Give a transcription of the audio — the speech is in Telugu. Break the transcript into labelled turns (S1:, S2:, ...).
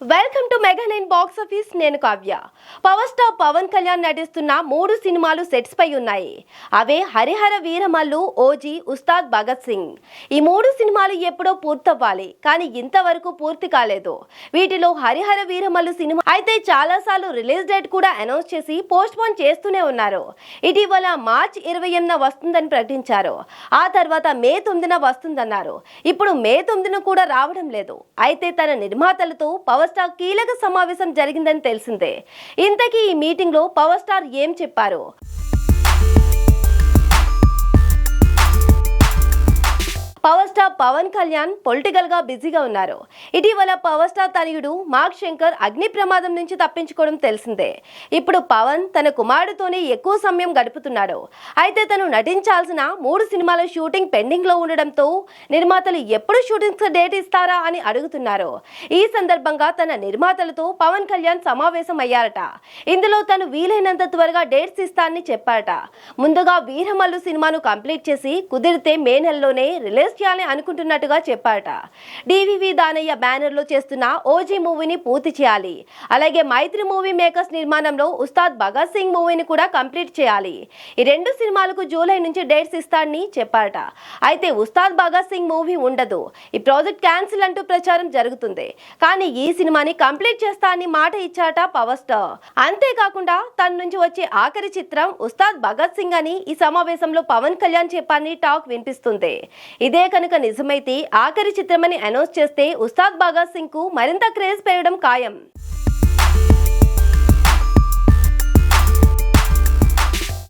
S1: Welcome to mega nine box office నేను కావ్య. పవర్ స్టార్ పవన్ కళ్యాణ్ నటిస్తున్న మూడు సినిమాలు సెట్స్ పై ఉన్నాయి. అవే హరిహర వీరమల్లు ఓజీ ఉస్తాద్ భగత్ సింగ్. ఈ మూడు సినిమాలు ఎప్పుడో పూర్తవ్వాలి కానీ ఇంతవరకు పూర్తి కాలేదు. వీటిలో హరిహర వీరమల్లు సినిమా అయితే చాలాసార్లు రిలీజ్ డేట్ కూడా అనౌన్స్ చేసి పోస్ట్ పోన్ చేస్తూనే ఉన్నారు. ఇటీవల మార్చ్ ఇరవై ఎనిమిదిన వస్తుందని ప్రకటించారు. ఆ తర్వాత మే తొమ్మిదిన వస్తుందన్నారు. ఇప్పుడు మే తొమ్మిదిన కూడా రావడం లేదు. అయితే తన నిర్మాతలతో పవర్ స్టార్ కీలక సమావేశం జరిగిందని తెలిసిందే. ఇంతకీ ఈ మీటింగ్లో పవర్ స్టార్ ఏం చెప్పారు? పవన్ కళ్యాణ్ పొలిటికల్గా బిజీగా ఉన్నారు. ఇటీవల పవర్ స్టార్ తనయుడు మార్క్ శంకర్ అగ్ని ప్రమాదం నుంచి తప్పించుకోవడం తెలిసిందే. ఇప్పుడు పవన్ తన కుమారుడితోనే ఎక్కువ సమయం గడుపుతున్నాడు. అయితే తను నటించాల్సిన మూడు సినిమాల షూటింగ్ పెండింగ్లో ఉండడంతో నిర్మాతలు ఎప్పుడు షూటింగ్ డేట్ ఇస్తారా అని అడుగుతున్నారు. ఈ సందర్భంగా తన నిర్మాతలతో పవన్ కళ్యాణ్ సమావేశం అయ్యారట. ఇందులో తను వీలైనంత త్వరగా డేట్స్ ఇస్తానని చెప్పారట. ముందుగా వీరమల్లు సినిమాను కంప్లీట్ చేసి కుదిరితే మే నెలలోనే రిలీజ్ చేయాలని అనుకుంటున్నట్టుగా చెప్పాట డివివి దానయ్య బ్యానర్లో చేస్తున్న ఓజీ మూవీని పూర్తి చేయాలి. అలాగే మైత్రి మూవీ మేకర్స్ నిర్మాణంలో ఉస్తాద్ భగత్ సింగ్ మూవీని కూడా కంప్లీట్ చేయాలి. ఈ రెండు సినిమాలకు జూలై నుంచి డేట్స్ ఇస్తాడని చెప్పారట. అయితే ఉస్తాద్ భగత్ సింగ్ మూవీ ఉండదు. ఈ ప్రాజెక్ట్ క్యాన్సిల్ అంటూ ప్రచారం జరుగుతుంది. కానీ ఈ సినిమాని కంప్లీట్ చేస్తా అని మాట ఇచ్చాట పవర్ స్టార్. అంతేకాకుండా తన నుంచి వచ్చే ఆఖరి చిత్రం ఉస్తాద్ భగత్ సింగ్ అని ఈ సమావేశంలో పవన్ కళ్యాణ్ చెప్పారని టాక్ వినిపిస్తుంది. ఇదే కనుక నిజమైతే ఆఖరి చిత్రమని అనౌన్స్ చేస్తే ఉస్తాద్ బాగా సింగ్కు మరింత క్రేజ్ పెరగడం ఖాయం.